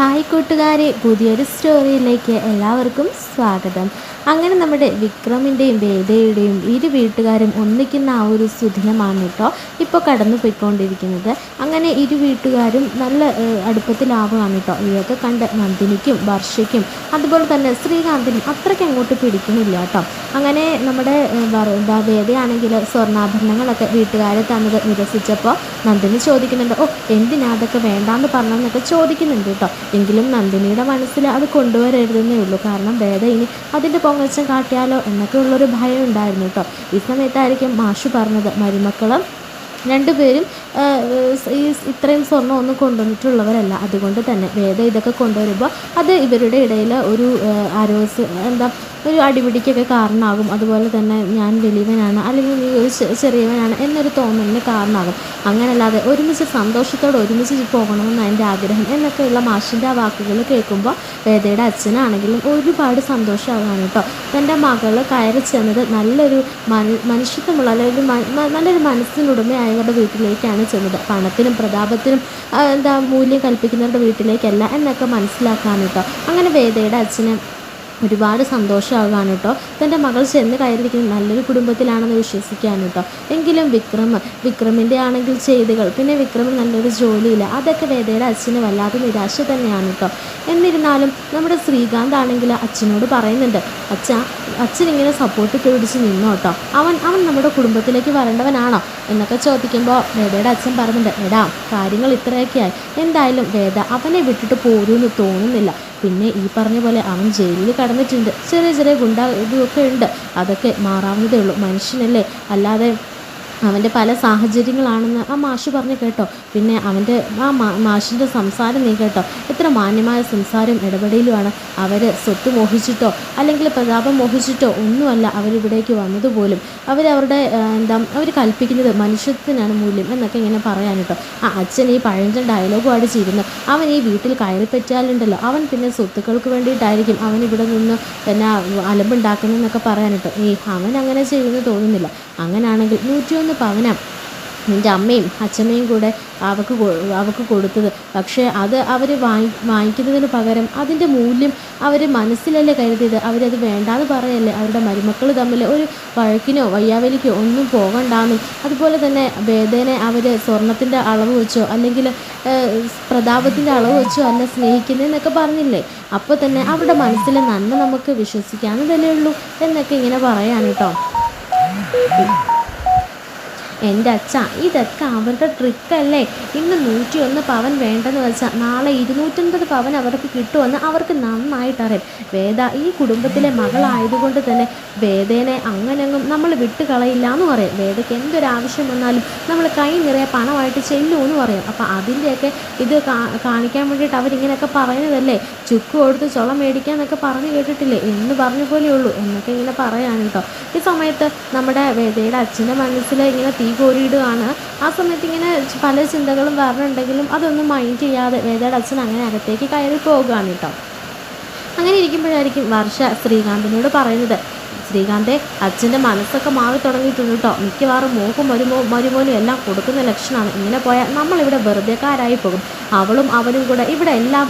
Hi കൂട്ടുകാരെ പുതിയൊരു സ്റ്റോറിയിലേക്ക് എല്ലാവർക്കും സ്വാഗതം. അങ്ങനെ നമ്മുടെ വിക്രമിന്റെയും വേദയുടെയും ഇരു വീട്ടുകാരും ഒന്നിക്കുന്ന ആ ഒരു സുദിനമാണ് കേട്ടോ ഇപ്പോൾ കടന്നു പോയിക്കൊണ്ടിരിക്കുന്നത് അങ്ങനെ ഇരു വീട്ടുകാരും നല്ല അടുപ്പത്തിലാവുകയാണ് കേട്ടോ ഇതൊക്കെ കണ്ട് നന്ദിനിക്കും വർഷയ്ക്കും അതുപോലെ തന്നെ ശ്രീകാന്തിനും അത്രയ്ക്ക് അങ്ങോട്ട് പിടിക്കുന്നില്ല കേട്ടോ അങ്ങനെ നമ്മുടെ എന്താ വേദയാണെങ്കിൽ സ്വർണാഭരണങ്ങളൊക്കെ വീട്ടുകാരെ തന്നത് നിരസിച്ചപ്പോൾ നന്ദിനി ചോദിക്കുന്നുണ്ട് ഓ എന്തിനാ അതൊക്കെ വേണ്ടാന്ന് പറഞ്ഞെന്നൊക്കെ ചോദിക്കുന്നുണ്ട് കേട്ടോ എങ്കിലും നന്ദിനിയുടെ മനസ്സിൽ അത് കൊണ്ടുവരരുതെന്നേ ഉള്ളൂ. കാരണം വേദ ഇനി അതിന്റെ പൊങ്ങച്ചം കാട്ടിയാലോ എന്നൊക്കെ ഉള്ളൊരു ഭയം ഉണ്ടായിരുന്നു കേട്ടോ. ഈ സമയത്തായിരിക്കും മാഷു പറഞ്ഞത് മരുമക്കളും രണ്ടുപേരും ഈ ഇത്രയും സ്വർണം ഒന്നും കൊണ്ടുവന്നിട്ടുള്ളവരല്ല. അതുകൊണ്ട് തന്നെ വേദ ഇതൊക്കെ കൊണ്ടുവരുമ്പോൾ അത് ഇവരുടെ ഇടയിൽ ഒരു ആരോസ് എന്താ ഒരു അടിപിടിക്കൊക്കെ കാരണമാകും അതുപോലെ തന്നെ ഞാൻ വലിയവനാണ് അല്ലെങ്കിൽ നീ ഒരു ചെറിയവനാണ് എന്നൊരു തോന്നലിന് കാരണമാകും അങ്ങനല്ലാതെ ഒരുമിച്ച് സന്തോഷത്തോടെ ഒരുമിച്ച് പോകണമെന്ന് എന്റെ ആഗ്രഹം എന്നൊക്കെയുള്ള മാഷിന്റെ ആ വാക്കുകൾ കേൾക്കുമ്പോൾ വേദയുടെ അച്ഛനാണെങ്കിലും ഒരുപാട് സന്തോഷമാകാണ് കേട്ടോ. തന്റെ മകൾ കയറി ചെന്നത് നല്ലൊരു മനുഷ്യത്വമുള്ള അല്ലെങ്കിൽ നല്ലൊരു മനസ്സിനുടമയായവരുടെ വീട്ടിലേക്കാണ് ചെന്നത്. പണത്തിനും പ്രതാപത്തിനും എന്താ മൂല്യം കൽപ്പിക്കുന്നവരുടെ വീട്ടിലേക്കല്ല എന്നൊക്കെ മനസ്സിലാക്കാൻ കേട്ടോ അങ്ങനെ വേദയുടെ അച്ഛന് ഒരുപാട് സന്തോഷമാകാണ് കേട്ടോ. തന്റെ മകൾ ചെന്ന് കയറിയിരിക്കുന്നത് നല്ലൊരു കുടുംബത്തിലാണെന്ന് വിശ്വസിക്കാൻ കേട്ടോ. എങ്കിലും വിക്രം വിക്രമിന്റെ ആണെങ്കിൽ ചെയ്തുകൾ പിന്നെ വിക്രമിന് നല്ലൊരു ജോലിയില്ല. അതൊക്കെ വേദയുടെ അച്ഛന് വല്ലാതെ നിരാശ തന്നെയാണ് കേട്ടോ. എന്നിരുന്നാലും നമ്മുടെ ശ്രീകാന്ത് ആണെങ്കിൽ അച്ഛനോട് പറയുന്നുണ്ട് അച്ഛ അച്ഛൻ ഇങ്ങനെ സപ്പോർട്ട് പിടിച്ച് നിന്നോ കേട്ടോ. അവൻ അവൻ നമ്മുടെ കുടുംബത്തിലേക്ക് വരേണ്ടവനാണോ? എന്നൊക്കെ ചോദിക്കുമ്പോൾ വേദയുടെ അച്ഛൻ പറയുന്നുണ്ട് എടാ കാര്യങ്ങൾ ഇത്രയൊക്കെയായി എന്തായാലും വേദ അവനെ വിട്ടിട്ട് പോരുമെന്ന് തോന്നുന്നില്ല. പിന്നെ ഈ പറഞ്ഞ പോലെ അവൻ ജയിലിൽ കടന്നിട്ടുണ്ട്. ചെറിയ ചെറിയ ഗുണ്ട ഇതൊക്കെ ഉണ്ട്. അതൊക്കെ മാറാവുന്നതേ ഉള്ളൂ. മനുഷ്യനല്ലേ? അല്ലാതെ അവന്റെ പല സാഹചര്യങ്ങളാണെന്ന് ആ മാഷ് പറഞ്ഞു കേട്ടോ. പിന്നെ അവന്റെ ആ മാഷിന്റെ സംസാരം നീ കേട്ടോ. എത്ര മാന്യമായ സംസാരം ഇടപെടലുമാണ് അവർ സ്വത്ത് മോഹിച്ചിട്ടോ അല്ലെങ്കിൽ പ്രതാപം മോഹിച്ചിട്ടോ ഒന്നുമല്ല അവരിവിടേക്ക് വന്നതുപോലും. അവരവരുടെ എന്താ അവർ കൽപ്പിക്കുന്നത് മനുഷ്യത്തിനാണ് മൂല്യം എന്നൊക്കെ ഇങ്ങനെ പറയാൻ കേട്ടോ. ആ അച്ഛൻ ഈ പഴഞ്ചൻ ഡയലോഗും ചെയ്യുന്നു അവൻ ഈ വീട്ടിൽ കയറി പറ്റിയാലുണ്ടല്ലോ. അവൻ പിന്നെ സ്വത്തുക്കൾക്ക് വേണ്ടിയിട്ടായിരിക്കും അവൻ ഇവിടെ നിന്ന് എന്നാ അലമ്പുണ്ടാക്കുന്നതെന്നൊക്കെ പറയാൻ കേട്ടോ. ഏയ് അവൻ അങ്ങനെ ചെയ്യുമെന്ന് തോന്നുന്നില്ല. അങ്ങനെയാണെങ്കിൽ നൂറ്റിയൊന്ന് പവനം എന്റെ അമ്മയും അച്ഛമ്മയും കൂടെ അവക്ക് അവക്ക് കൊടുത്തത്. പക്ഷേ അത് അവർ വാങ്ങി വാങ്ങിക്കുന്നതിന് പകരം അതിന്റെ മൂല്യം അവർ മനസ്സിലല്ലേ കരുതിയത്. അവരത് വേണ്ടാന്ന് പറയല്ലേ. അവരുടെ മരുമക്കൾ തമ്മിൽ ഒരു വഴക്കിനോ വയ്യാവലിക്കോ ഒന്നും പോകണ്ടാന്നും. അതുപോലെ തന്നെ വേദനെ അവർ സ്വർണത്തിന്റെ അളവ് വെച്ചോ അല്ലെങ്കിൽ പ്രതാപത്തിന്റെ അളവ് വെച്ചോ അല്ല സ്നേഹിക്കുന്നതെന്നൊക്കെ പറഞ്ഞില്ലേ. അപ്പോൾ തന്നെ അവരുടെ മനസ്സിലെ നന്മ നമുക്ക് വിശ്വസിക്കാവുന്നതല്ലേ ഉള്ളൂ എന്നൊക്കെ ഇങ്ങനെ പറയാൻ കേട്ടോ. എന്റെ അച്ഛ ഇതൊക്കെ അവരുടെ ട്രിക്കല്ലേ? ഇന്ന് നൂറ്റിയൊന്ന് പവൻ വേണ്ടെന്ന് വെച്ചാൽ നാളെ ഇരുന്നൂറ്റൻപത് പവൻ അവർക്ക് കിട്ടുമെന്ന് അവർക്ക് നന്നായിട്ടറിയാം. വേദ ഈ കുടുംബത്തിലെ മകളായതുകൊണ്ട് തന്നെ വേദേനെ അങ്ങനെങ്ങും നമ്മൾ വിട്ട് കളയില്ല എന്ന് പറയും വേദയ്ക്ക് എന്തൊരാവശ്യം വന്നാലും നമ്മൾ കൈ നിറയെ പണമായിട്ട് ചെല്ലുമെന്ന് പറയും അപ്പോൾ അതിന്റെയൊക്കെ ഇത് കാണിക്കാൻ വേണ്ടിയിട്ട് അവരിങ്ങനെയൊക്കെ പറയുന്നതല്ലേ? ചുക്ക് കൊടുത്ത് ചുളം മേടിക്കാൻ എന്നൊക്കെ പറഞ്ഞു കേട്ടിട്ടില്ലേ? എന്ന് പറഞ്ഞ പോലെയുള്ളൂ. എന്നൊക്കെ ഇങ്ങനെ പറയാൻ കേട്ടോ. ഈ സമയത്ത് നമ്മുടെ വേദയുടെ അച്ഛന്റെ മനസ്സിൽ ഇങ്ങനെ തീ കോരിയിടുകയാണ് ആ സമയത്ത് ഇങ്ങനെ പല ചിന്തകളും വരണുണ്ടെങ്കിലും അതൊന്നും മൈൻഡ് ചെയ്യാതെ വേദയുടെ അച്ഛൻ അങ്ങനെ അകത്തേക്ക് കയറി പോവുകയാണ് കേട്ടോ. അങ്ങനെ ഇരിക്കുമ്പോഴായിരിക്കും വർഷ ശ്രീകാന്തിനോട് പറയുന്നത് ശ്രീകാന്തെ അച്ഛന്റെ മനസ്സൊക്കെ മാറി തുടങ്ങിയിട്ടുണ്ട് കേട്ടോ. മിക്കവാറും മോക്കും മരുമോ മരുമോനും എല്ലാം കൊടുക്കുന്ന ലക്ഷണമാണ്. ഇങ്ങനെ പോയാൽ നമ്മളിവിടെ വെറുതെക്കാരായി പോകും. അവളും അവനും കൂടെ ഇവിടെ എല്ലാം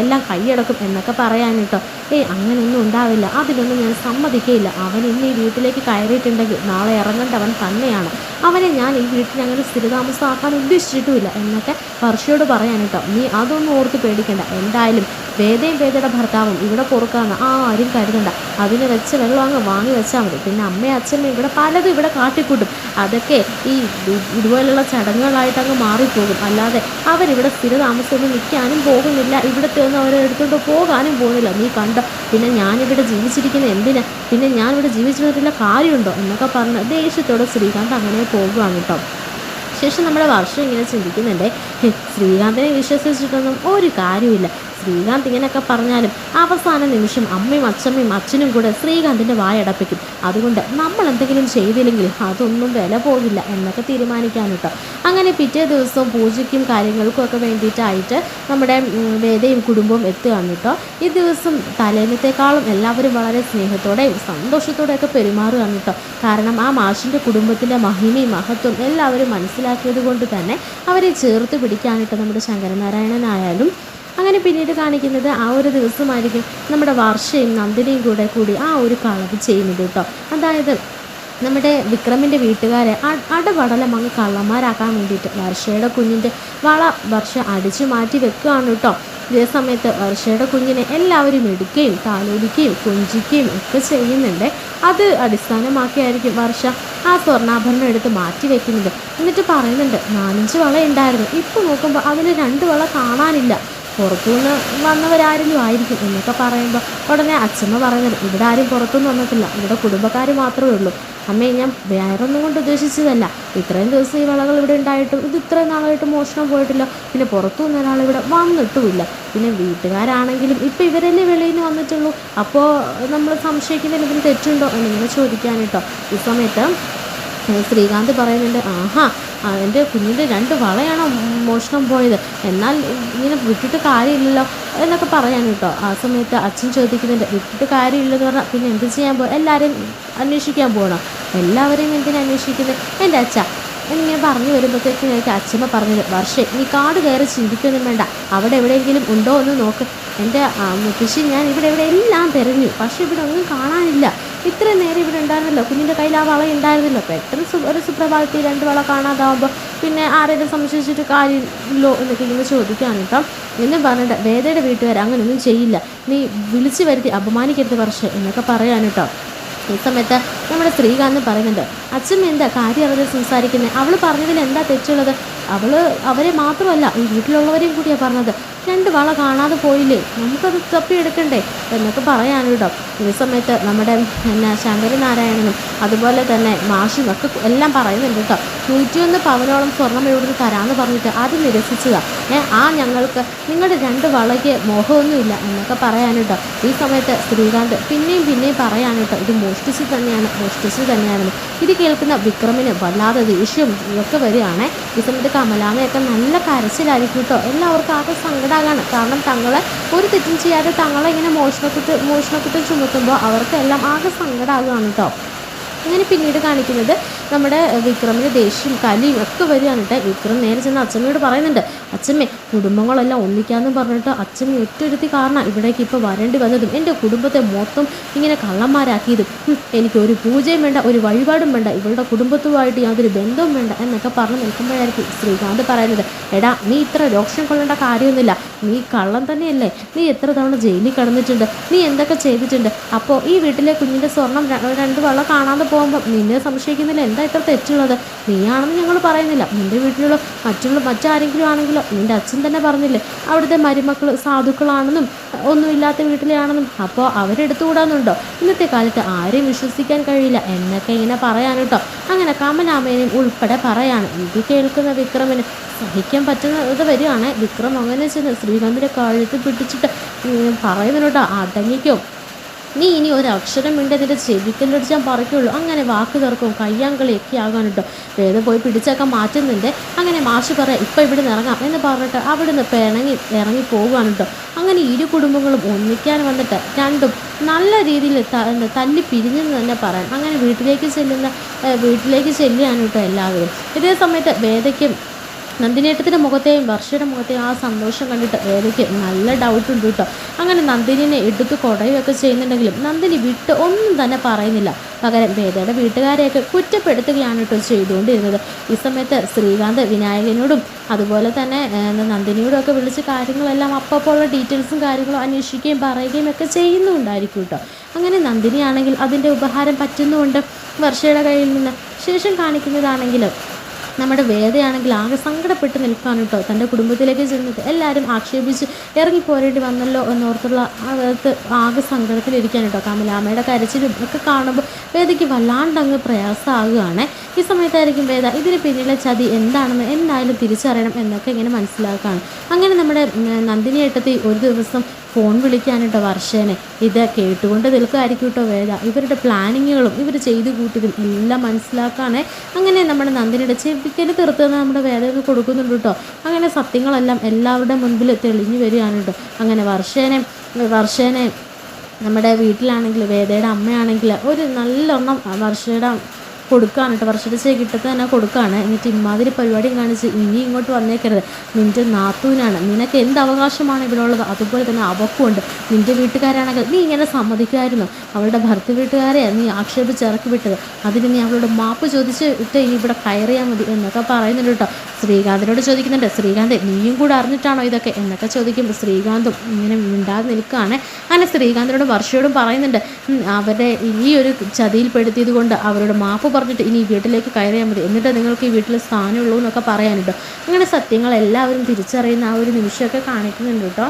എല്ലാം കൈയടക്കും എന്നൊക്കെ പറയാൻ കേട്ടോ ഏയ് അങ്ങനെയൊന്നും ഉണ്ടാവില്ല. അതിനൊന്നും ഞാൻ സമ്മതിക്കയില്ല. അവൻ ഇന്ന് ഈ വീട്ടിലേക്ക് കയറിയിട്ടുണ്ടെങ്കിൽ നാളെ ഇറങ്ങേണ്ടവൻ തന്നെയാണ്. അവനെ ഞാൻ ഈ വീട്ടിൽ അങ്ങനെ സ്ഥിരതാമസമാക്കാൻ ഉദ്ദേശിച്ചിട്ടുമില്ല എന്നൊക്കെ വർഷയോട് പറയാൻ കേട്ടോ നീ അതൊന്നും ഓർത്ത് പേടിക്കണ്ട. എന്തായാലും വേദയും വേദയുടെ ഭർത്താവും ഇവിടെ പൊറുക്കാന്ന് ആരും കരുതണ്ട. അതിന് വെച്ച വെള്ളം അങ്ങ് വാങ്ങി വെച്ചാൽ മതി. പിന്നെ അമ്മയും അച്ഛനും ഇവിടെ പലതും ഇവിടെ കാട്ടിക്കൂട്ടും. അതൊക്കെ ഈ ഇതുപോലെയുള്ള ചടങ്ങുകളായിട്ട് അങ്ങ് മാറിപ്പോകും. അല്ലാതെ അവരിവിടെ സ്ഥിരതാമസമൊന്നും നിൽക്കാനും പോകുന്നില്ല. ഇവിടുത്തെ ഒന്നും അവരെ എടുത്തുകൊണ്ട് പോകാനും പോകുന്നില്ല. നീ കണ്ടോ പിന്നെ ഞാനിവിടെ ജീവിച്ചിരിക്കുന്ന എന്തിനാ? പിന്നെ ഞാനിവിടെ ജീവിച്ചിരുന്നിട്ടുള്ള കാര്യമുണ്ടോ? എന്നൊക്കെ പറഞ്ഞ് ദേഷ്യത്തോടെ ശ്രീകാന്ത് അങ്ങനെ പോകുകയാണ് കേട്ടോ. ശേഷം നമ്മുടെ വർഷം ഇങ്ങനെ ചിന്തിക്കുന്നുണ്ട്. "ഹ്, ശ്രീകാന്തിനെ വിശ്വസിച്ചിട്ടൊന്നും ഒരു കാര്യമില്ല ശ്രീകാന്ത് ഇങ്ങനെയൊക്കെ പറഞ്ഞാലും അവസാന നിമിഷം അമ്മയും അച്ഛമ്മയും അച്ഛനും കൂടെ ശ്രീകാന്തിന്റെ വായടപ്പിക്കും അതുകൊണ്ട് നമ്മൾ എന്തെങ്കിലും ചെയ്തില്ലെങ്കിൽ അതൊന്നും വില പോകില്ല എന്നൊക്കെ തീരുമാനിക്കാൻ കേട്ടോ. അങ്ങനെ പിറ്റേ ദിവസവും പൂജയ്ക്കും കാര്യങ്ങൾക്കും ഒക്കെ വേണ്ടിയിട്ടായിട്ട് നമ്മുടെ വേദയും കുടുംബവും എത്തുകയാണ് കേട്ടോ. ഈ ദിവസം തലേന്നത്തെക്കാളും എല്ലാവരും വളരെ സ്നേഹത്തോടെയും സന്തോഷത്തോടെയൊക്കെ പെരുമാറുകയാണ് കേട്ടോ. കാരണം ആ മാഷിന്റെ കുടുംബത്തിന്റെ മഹിമയും മഹത്വം എല്ലാവരും മനസ്സിലാക്കിയത് കൊണ്ട് തന്നെ അവരെ ചേർത്ത് പിടിക്കാനിട്ട് നമ്മുടെ ശങ്കരനാരായണനായാലും അങ്ങനെ പിന്നീട് കാണിക്കുന്നത് ആ ഒരു ദിവസമായിരിക്കും നമ്മുടെ വർഷയും നന്ദിനിയും കൂടെ കൂടി ആ ഒരു കളവ് ചെയ്യുന്നത് കേട്ടോ. അതായത് നമ്മുടെ വിക്രമിന്റെ വീട്ടുകാരെ അടപടലം അങ്ങ് കള്ളന്മാരാക്കാൻ വേണ്ടിയിട്ട് വർഷയുടെ കുഞ്ഞിന്റെ വള വർഷ അടിച്ചു മാറ്റി വെക്കുകയാണ് കേട്ടോ. ഇതേ സമയത്ത് വർഷയുടെ കുഞ്ഞിനെ എല്ലാവരും എടുക്കുകയും താലോലിക്കുകയും കൊഞ്ചിക്കുകയും ഒക്കെ ചെയ്യുന്നുണ്ട്. അത് അടിസ്ഥാനമാക്കിയായിരിക്കും വർഷ ആ സ്വർണാഭരണം എടുത്ത് മാറ്റി വെക്കുന്നത്. എന്നിട്ട് പറയുന്നുണ്ട് നാലഞ്ച് വള ഉണ്ടായിരുന്നു ഇപ്പോൾ നോക്കുമ്പോൾ അതിന് രണ്ട് വള കാണാനില്ല. പുറത്തുനിന്ന് വന്നവരാരെങ്കിലും ആയിരിക്കും. എന്നൊക്കെ പറയുമ്പോൾ ഉടനെ അച്ഛമ്മ പറയുന്നത് ഇവിടെ ആരും പുറത്തുനിന്ന് വന്നിട്ടില്ല. ഇവിടെ കുടുംബക്കാർ മാത്രമേ ഉള്ളൂ. അമ്മേ ഞാൻ വേറൊന്നും കൊണ്ട് ഉദ്ദേശിച്ചതല്ല. ഇത്രയും ദിവസം ഈ വിളകൾ ഇവിടെ ഉണ്ടായിട്ടും ഇത് ഇത്രയും നാളായിട്ട് മോഷണം പോയിട്ടില്ല. പിന്നെ പുറത്തുനിന്ന് ഒരാൾ ഇവിടെ വന്നിട്ടുമില്ല. പിന്നെ വീട്ടുകാരാണെങ്കിലും ഇപ്പം ഇവരല്ലേ വെളിയിൽ നിന്ന് വന്നിട്ടുള്ളൂ. അപ്പോൾ നമ്മൾ സംശയിക്കുന്നതിൽ ഇതിന് തെറ്റുണ്ടോ എന്നിങ്ങനെ ചോദിക്കാനിട്ടോ. ഈ സമയത്ത് ശ്രീകാന്ത് പറയുന്നുണ്ട് ആഹാ എന്റെ കുഞ്ഞിന്റെ രണ്ട് വളയാണ് മോഷണം പോയത്. എന്നാൽ ഇങ്ങനെ വിട്ടിട്ട് കാര്യമില്ലല്ലോ എന്നൊക്കെ പറയാൻ കേട്ടോ. ആ സമയത്ത് അച്ഛൻ ചോദിക്കുന്നുണ്ട് വിട്ടിട്ട് കാര്യമില്ലെന്ന് പറഞ്ഞാൽ പിന്നെ എന്ത് ചെയ്യാൻ പോകും എല്ലാവരെയും അന്വേഷിക്കാൻ പോകണം എല്ലാവരെയും എന്തിനാ അന്വേഷിക്കുന്നത് എന്റെ അച്ഛ എന്നിങ്ങനെ പറഞ്ഞു വരുമ്പോഴത്തേക്കും എനിക്ക് അച്ഛമ്മ പറഞ്ഞത്. വർഷേ നീ കാട് കയറി ചിന്തിക്കൊന്നും വേണ്ട. അവിടെ എവിടെയെങ്കിലും ഉണ്ടോ എന്ന് നോക്ക്. എന്റെ മുത്തശ്ശി ഞാൻ ഇവിടെ ഇവിടെ എല്ലാം തിരഞ്ഞു. പക്ഷേ ഇവിടെ ഒന്നും കാണാനില്ല. ഇത്രയും നേരം ഇവിടെ ഉണ്ടായിരുന്നല്ലോ? കുഞ്ഞിന്റെ കയ്യിൽ ആ വള ഉണ്ടായിരുന്നല്ലോ? പെട്ടെന്ന് ഒരു സുപ്രഭാതത്തിൽ രണ്ട് വള കാണാതാവുമ്പോൾ പിന്നെ ആരെങ്കിലും സംശയിച്ചിട്ട് കാര്യമില്ലോ എന്നൊക്കെ ഇങ്ങനെ ചോദിക്കാൻ കേട്ടോ. എന്നെ പറഞ്ഞിട്ട് വേദയുടെ വീട്ടുകാർ അങ്ങനെയൊന്നും ചെയ്യില്ല. നീ വിളിച്ചു വരുത്തി അപമാനിക്കരുത് വർഷം എന്നൊക്കെ പറയാൻ കേട്ടോ. ഈ സമയത്ത് നമ്മുടെ ശ്രീകാന്ത് പറയുന്നുണ്ട് അച്ഛൻ എന്താ കാര്യം അവരെ സംസാരിക്കുന്നത് അവൾ പറഞ്ഞതിൽ എന്താ തെറ്റുള്ളത്? അവൾ അവരെ മാത്രമല്ല ഈ വീട്ടിലുള്ളവരെയും കൂടിയാണ് പറഞ്ഞത്. രണ്ട് വള കാണാതെ പോയില്ലേ? നമുക്കത് തപ്പിയെടുക്കണ്ടേ എന്നൊക്കെ പറയാൻ കേട്ടോ ഈ സമയത്ത് നമ്മുടെ എന്നാ ശങ്കരനാരായണനും അതുപോലെ തന്നെ മാഷും ഒക്കെ എല്ലാം പറയുന്നുണ്ട് കേട്ടോ നൂറ്റിയൊന്ന് പവനോളം സ്വർണം ഇവിടുന്ന് തരാമെന്ന് പറഞ്ഞിട്ട് അത് നിരസിച്ചതാ. ഏ ആ ഞങ്ങൾക്ക് നിങ്ങളുടെ രണ്ട് വളയ്ക്ക് മോഹമൊന്നുമില്ല എന്നൊക്കെ പറയാൻ ഈ സമയത്ത് ശ്രീകാന്ത് പിന്നെയും പിന്നെയും പറയാൻ കേട്ടോ ഇത് മോഷ്ടിച്ച് തന്നെയാണ് മോഷ്ടിച്ച് തന്നെയാണെന്ന്. ഇത് കേൾക്കുന്ന വിക്രമിന് വല്ലാതെ ദേഷ്യം ഇതൊക്കെ വരികയാണേ. ഈ സമയത്ത് കമലാമയൊക്കെ നല്ല കരച്ചിലായിരിക്കും കേട്ടോ എല്ലാവർക്കും ആകെ സങ്കടമാകാണ് കാരണം തങ്ങളെ ഒരു തെറ്റും ചെയ്യാതെ തങ്ങളെ ഇങ്ങനെ മോഷണക്കുറ്റ മോഷണക്കുറ്റം ചുമത്തുമ്പോൾ അവർക്കെല്ലാം ആകെ സങ്കടമാകുകയാണ് കേട്ടോ അങ്ങനെ പിന്നീട് കാണിക്കുന്നത് നമ്മുടെ വിക്രമിന് ദേഷ്യം കലിയും ഒക്കെ വരികയാണ് വിക്രം നേരെ ചെന്ന് അച്ഛമ്മയോട് പറയുന്നുണ്ട് അച്ഛമ്മേ കുടുംബങ്ങളെല്ലാം ഒന്നിക്കാന്നും പറഞ്ഞിട്ട് അച്ഛമ്മ ഒറ്റൊരുത്തി കാരണം ഇവിടേക്ക് ഇപ്പോൾ വരേണ്ടി വന്നതും. എന്റെ കുടുംബത്തെ മൊത്തം ഇങ്ങനെ കള്ളന്മാരാക്കിയതും. എനിക്ക് ഒരു പൂജയും വേണ്ട ഒരു വഴിപാടും വേണ്ട ഇവളുടെ കുടുംബത്തുമായിട്ട് യാതൊരു ബന്ധവും വേണ്ട എന്നൊക്കെ പറഞ്ഞ് നിൽക്കുമ്പോഴായിരിക്കും ശ്രീകാന്ത് പറയുന്നത്. എടാ നീ ഇത്ര രോക്ഷം കൊള്ളേണ്ട കാര്യമൊന്നുമില്ല. നീ കള്ളം തന്നെയല്ലേ. നീ എത്ര തവണ ജയിലിൽ കിടന്നിട്ടുണ്ട്. നീ എന്തൊക്കെ ചെയ്തിട്ടുണ്ട്. അപ്പോൾ ഈ വീട്ടിലെ കുഞ്ഞിന്റെ സ്വർണം രണ്ട് വള കാണാതെ പോകുമ്പോൾ നിന്നെ സംശയിക്കുന്നില്ല. എന്താ ഇത്ര തെറ്റുള്ളത്? നീയാണെന്ന് ഞങ്ങൾ പറയുന്നില്ല. നിന്റെ വീട്ടിലുള്ള മറ്റുള്ള മറ്റാരെങ്കിലും ആണെങ്കിലോ? നിന്റെ അച്ഛൻ തന്നെ പറഞ്ഞില്ലേ? അവിടുത്തെ മരുമക്കൾ സാധുക്കളാണെന്നും ഒന്നുമില്ലാത്ത വീട്ടിലെയാണെന്നും അപ്പോൾ അവരെടുത്തുകൂടാന്നുണ്ടോ? ഇന്നത്തെ കാലത്ത് ആരെയും വിശ്വസിക്കാൻ കഴിയില്ല. എന്നൊക്കെ ഇങ്ങനെ പറയാൻ കേട്ടോ. അങ്ങനെ കമലാമേനും ഉൾപ്പെടെ പറയാണ്. ഇത് കേൾക്കുന്ന വിക്രമിന് സഹിക്കാൻ പറ്റുന്ന ഇത് വരികയാണ്. വിക്രം അങ്ങനെ ചെന്ന് ശ്രീകാന്തിന്റെ കഴുത്ത് പിടിച്ചിട്ട് പറയുന്നുണ്ടോ പറയുന്നു കേട്ടോ. അടങ്ങിക്കോ നീ ഇനി ഒരു അക്ഷരം മിണ്ടി അതിന്റെ ചെവിക്കല്ലടിച്ച് ഞാൻ പറയുള്ളൂ. അങ്ങനെ വാക്ക് തീർക്കും കയ്യാങ്കളിയൊക്കെ ആകാൻ കേട്ടോ വേദം പോയി പിടിച്ചൊക്കെ മാറ്റുന്നുണ്ട്. അങ്ങനെ മാഷ് പറയാം ഇപ്പം ഇവിടെ നിന്ന് ഇറങ്ങാം എന്ന് പറഞ്ഞിട്ട് അവിടെ നിന്ന് പിണങ്ങി ഇറങ്ങി പോവുകയാണ് കേട്ടോ അങ്ങനെ ഇരു കുടുംബങ്ങളും ഒന്നിക്കാൻ വന്നിട്ട് രണ്ടും നല്ല രീതിയിൽ തല്ലി പിരിഞ്ഞെന്ന് തന്നെ പറയാം. അങ്ങനെ വീട്ടിലേക്ക് ചെല്ലുന്ന വീട്ടിലേക്ക് ചെല്ലുകയാണ് കേട്ടോ എല്ലാവരും. ഇതേ സമയത്ത് വേദയ്ക്കും നന്ദിനേട്ടത്തിന്റെ മുഖത്തെയും വർഷയുടെ മുഖത്തെയും ആ സന്തോഷം കണ്ടിട്ട് വേദയ്ക്ക് നല്ല ഡൗട്ട് ഉണ്ട് കേട്ടോ. അങ്ങനെ നന്ദിനിനെ എടുത്ത് കുടയുമൊക്കെ ചെയ്യുന്നുണ്ടെങ്കിലും നന്ദിനി വിട്ട് ഒന്നും തന്നെ പറയുന്നില്ല. പകരം വേദയുടെ വീട്ടുകാരെയൊക്കെ കുറ്റപ്പെടുത്തുകയാണ് കേട്ടോ ചെയ്തുകൊണ്ടിരുന്നത്. ഈ സമയത്ത് ശ്രീകാന്ത് വിനായകനോടും അതുപോലെ തന്നെ നന്ദിനിയോടൊക്കെ വിളിച്ച് കാര്യങ്ങളെല്ലാം അപ്പപ്പോഴുള്ള ഡീറ്റെയിൽസും കാര്യങ്ങളും അന്വേഷിക്കുകയും പറയുകയും ഒക്കെ ചെയ്യുന്നുണ്ടായിരിക്കും കേട്ടോ. അങ്ങനെ നന്ദിനിയാണെങ്കിൽ അതിന്റെ ഉപഹാരം പറ്റുന്നുമുണ്ട്. വർഷയുടെ കയ്യിൽ നിന്ന് ശേഷം കാണിക്കുന്നതാണെങ്കിൽ നമ്മുടെ വേദയാണെങ്കിൽ ആകെ സങ്കടപ്പെട്ട് നിൽക്കുകയാണ് കേട്ടോ. തന്റെ കുടുംബത്തിലേക്ക് ചെന്നിട്ട് എല്ലാവരും ആക്ഷേപിച്ച് ഇറങ്ങിപ്പോരേണ്ടി വന്നല്ലോ എന്നോർത്തുള്ള അകത്ത് ആകെ സങ്കടത്തിലിരിക്കാൻ കേട്ടോ. കമലാമ്മയുടെ കരച്ചിലും ഒക്കെ കാണുമ്പോൾ വേദയ്ക്ക് വല്ലാണ്ടങ്ങ് പ്രയാസമാകുകയാണ്. ഈ സമയത്തായിരിക്കും വേദ ഇതിന് പിന്നിലെ ചതി എന്താണെന്ന് എന്തായാലും തിരിച്ചറിയണം എന്നൊക്കെ ഇങ്ങനെ മനസ്സിലാക്കുകയാണ്. അങ്ങനെ നമ്മുടെ നന്ദിനിയേട്ടത്തി ഒരു ദിവസം ഫോൺ വിളിക്കാനിട്ട് വർഷേനെ ഇത് കേട്ടുകൊണ്ട് നിൽക്കുമായിരിക്കും കേട്ടോ വേദ. ഇവരുടെ പ്ലാനിങ്ങുകളും ഇവർ ചെയ്തു കൂട്ടിയതും എല്ലാം മനസ്സിലാക്കാനേ അങ്ങനെ നമ്മുടെ നന്ദിനിയുടെ ചെവിക്കൽ തീർത്തുന്ന നമ്മുടെ വേദ കൊടുക്കുന്നുണ്ട് കേട്ടോ. അങ്ങനെ സത്യങ്ങളെല്ലാം എല്ലാവരുടെ മുൻപിൽ തെളിഞ്ഞു വരികയാണ് കേട്ടോ. അങ്ങനെ വർഷേനെ വർഷേനെ നമ്മുടെ വീട്ടിലാണെങ്കിൽ വേദയുടെ അമ്മയാണെങ്കിൽ ഒരു നല്ലൊരെണ്ണം വർഷയുടെ കൊടുക്കുകയാണ് കേട്ടോ വർഷത്തെ കിട്ടത്ത് തന്നെ കൊടുക്കുകയാണ് എന്നിട്ട് ഇമ്മാതിരി പരിപാടി കാണിച്ച് ഇനി ഇങ്ങോട്ട് വന്നേക്കരുത്. നിന്റെ നാത്തൂനാണ്. നിനക്ക് എന്ത് അവകാശമാണ് ഇവിടെയുള്ളത് അതുപോലെ തന്നെ അവക്കുമുണ്ട് നിന്റെ വീട്ടുകാരാണെങ്കിൽ നീ ഇങ്ങനെ സമ്മതിക്കുമായിരുന്നു. അവളുടെ ഭർത്തൃ വീട്ടുകാരെ നീ ആക്ഷേപിച്ച് ഇറക്കി വിട്ടത് അതിന് നീ അവളോട് മാപ്പ് ചോദിച്ച് ഇട്ട് ഇനി ഇവിടെ കയറിയാൽ മതി എന്നൊക്കെ പറയുന്നുണ്ട് കേട്ടോ ശ്രീകാന്തിനോട് ചോദിക്കുന്നുണ്ട് ശ്രീകാന്ത് നീയും കൂടെ അറിഞ്ഞിട്ടാണോ ഇതൊക്കെ? എന്നൊക്കെ ചോദിക്കുമ്പോൾ ശ്രീകാന്തും ഇങ്ങനെ മിണ്ടാതെ നിൽക്കുകയാണ് അങ്ങനെ ശ്രീകാന്തിനോടും വർഷയോടും പറയുന്നുണ്ട് അവരുടെ അവരെ ഈ ഒരു ചതിയിൽപ്പെടുത്തിയത് കൊണ്ട് അവരോട് മാപ്പ് പറഞ്ഞിട്ട് ഇനി വീട്ടിലേക്ക് കയറിയാൽ മതി. എന്നിട്ട് നിങ്ങൾക്ക് ഈ വീട്ടിൽ സ്ഥാനമുള്ളൂ എന്നൊക്കെ പറയാനുണ്ടോ. അങ്ങനെ സത്യങ്ങളെല്ലാവരും തിരിച്ചറിയുന്ന ആ ഒരു നിമിഷമൊക്കെ കാണിക്കുന്നുണ്ട് കേട്ടോ.